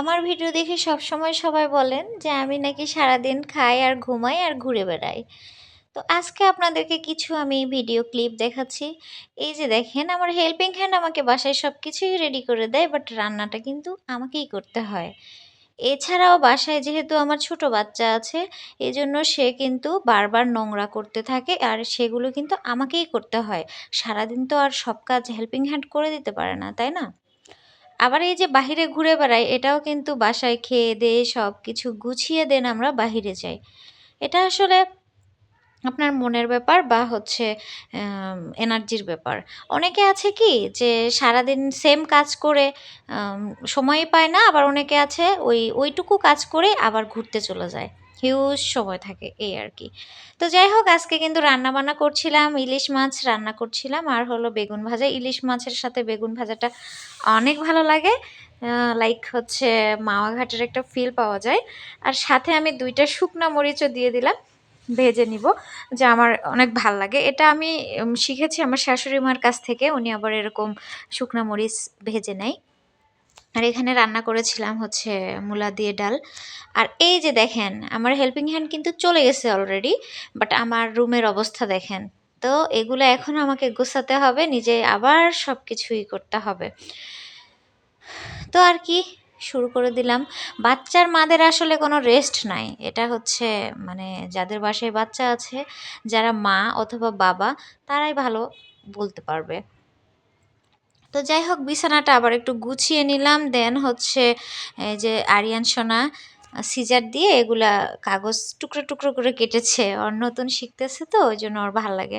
আমার ভিডিও দেখে সবসময় সবাই বলেন যে আমি নাকি সারাদিন খাই আর ঘুমাই আর ঘুরে বেড়াই। তো আজকে আপনাদেরকে কিছু আমি ভিডিও ক্লিপ দেখাচ্ছি। এই যে দেখেন, আমার হেল্পিং হ্যান্ড আমাকে বাসায় সব কিছুই রেডি করে দেয় বাট রান্নাটা কিন্তু আমাকেই করতে হয়। এছাড়াও বাসায় যেহেতু আমার ছোট বাচ্চা আছে, এজন্য সে কিন্তু বারবার নোংরা করতে থাকে আর সেগুলো কিন্তু আমাকেই করতে হয়। সারাদিন তো আর সব কাজ হেল্পিং হ্যান্ড করে দিতে পারে না, তাই না? আবার এই যে বাহিরে ঘুরে বেড়াই, এটাও কিন্তু বাসায় খেয়ে দিয়ে সব কিছু গুছিয়ে দেন আমরা বাহিরে যাই। এটা আসলে আপনার মনের ব্যাপার বা হচ্ছে এনার্জির ব্যাপার। অনেকে আছে কি যে সারাদিন সেম কাজ করে সময়ই পায় না, আবার অনেকে আছে ওই, ওইটুকু কাজ করে আবার ঘুরতে চলে যায়। হিউজ সময় থাকে এই আর কি। তো যাই হোক, আজকে কিন্তু রান্না বান্না করছিলাম, ইলিশ মাছ রান্না করছিলাম, আর হলো বেগুন ভাজা। ইলিশ মাছের সাথে বেগুন ভাজাটা অনেক ভালো লাগে। লাইক হচ্ছে মাওয়া ঘাটের একটা ফিল পাওয়া যায়। আর সাথে আমি দুইটা শুকনো মরিচও দিয়ে দিলাম, ভেজে নিব, যে আমার অনেক ভালো লাগে। এটা আমি শিখেছি আমার শাশুড়ি মার কাছ থেকে, উনি আবার এরকম শুকনা মরিচ ভেজে নেয়। আর এখানে রান্না করেছিলাম হচ্ছে মূলা দিয়ে ডাল। আর এই যে দেখেন, আমার হেল্পিং হ্যান্ড কিন্তু চলে গেছে অলরেডি বাট আমার রুমের অবস্থা দেখেন। তো এগুলো এখন আমাকে গোছাতে হবে, নিজে আবার সব কিছুই করতে হবে। তো আর কি শুরু করে দিলাম। বাচ্চার মাদের আসলে কোনো রেস্ট নাই। এটা হচ্ছে মানে যাদের বাসায় বাচ্চা আছে, যারা মা অথবা বাবা, তারাই ভালো বলতে পারবে। তো যাই হোক, বিছানাটা আবার একটু গুছিয়ে নিলাম। দেন হচ্ছে এই যে আরিয়ান সোনা সিজার দিয়ে এগুলা কাগজ টুকরো টুকরো করে কেটেছে। ওর নতুন শিখতেছে তো, ওই জন্য ওর ভালো লাগে।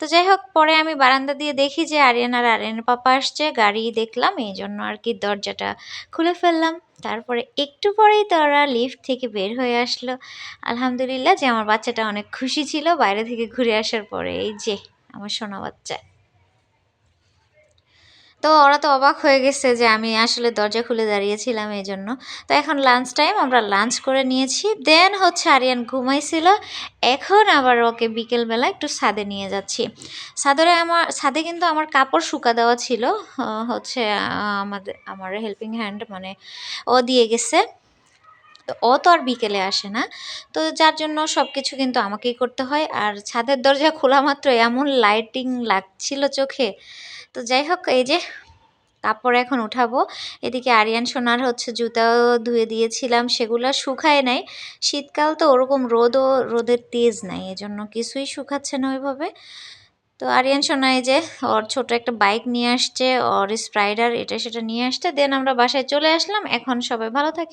তো যাই হোক, পরে আমি বারান্দা দিয়ে দেখি যে আরিয়ান আর আরিয়ানের পাপা আসছে। গাড়ি দেখলাম, এই জন্য আর কি দরজাটা খুলে ফেললাম। তারপরে একটু পরেই তো ওরা লিফট থেকে বের হয়ে আসলো। আলহামদুলিল্লাহ যে আমার বাচ্চাটা অনেক খুশি ছিল, বাইরে থেকে ঘুরে আসার পরে। এই যে, আমার সোনা বাচ্চা। তো ওরা তো অবাক হয়ে গেছে যে আমি আসলে দরজা খুলে দাঁড়িয়েছিলাম এই জন্য তো এখন লাঞ্চ টাইম আমরা লাঞ্চ করে নিয়েছি। দেন হচ্ছে আরিয়ান ঘুমাইছিল। এখন আবার ওকে বিকেলবেলা একটু ছাদে নিয়ে যাচ্ছি। সাদরে আমার ছাদে কিন্তু আমার কাপড় শুকা দেওয়া ছিল। হচ্ছে আমাদের আমার হেল্পিং হ্যান্ড মানে ও দিয়ে গেছে। তো ও তো আর বিকেলে আসে না। তো যার জন্য সব কিছু কিন্তু আমাকেই করতে হয়। আর ছাদের দরজা খোলা মাত্র এমন লাইটিং লাগছিল চোখে তো যাই হোক, এই যে কাপড় এখন উঠাবো। এদিকে আরিয়ান সোনার হচ্ছে জুতাও ধুয়ে দিয়েছিলাম, সেগুলো শুকায় নাই। শীতকাল তো ওরকম রোদও, রোদের তেজ নাই, এজন্য কিছুই শুকাচ্ছে না ওইভাবে। তো আরিয়ান সোনা, এই যে ওর ছোট একটা বাইক নিয়ে আসছে, ওর স্প্রাইডার, এটা সেটা নিয়ে আসছে, দেন আমরা বাসায় চলে আসলাম। এখন সবাই ভালো থাকে।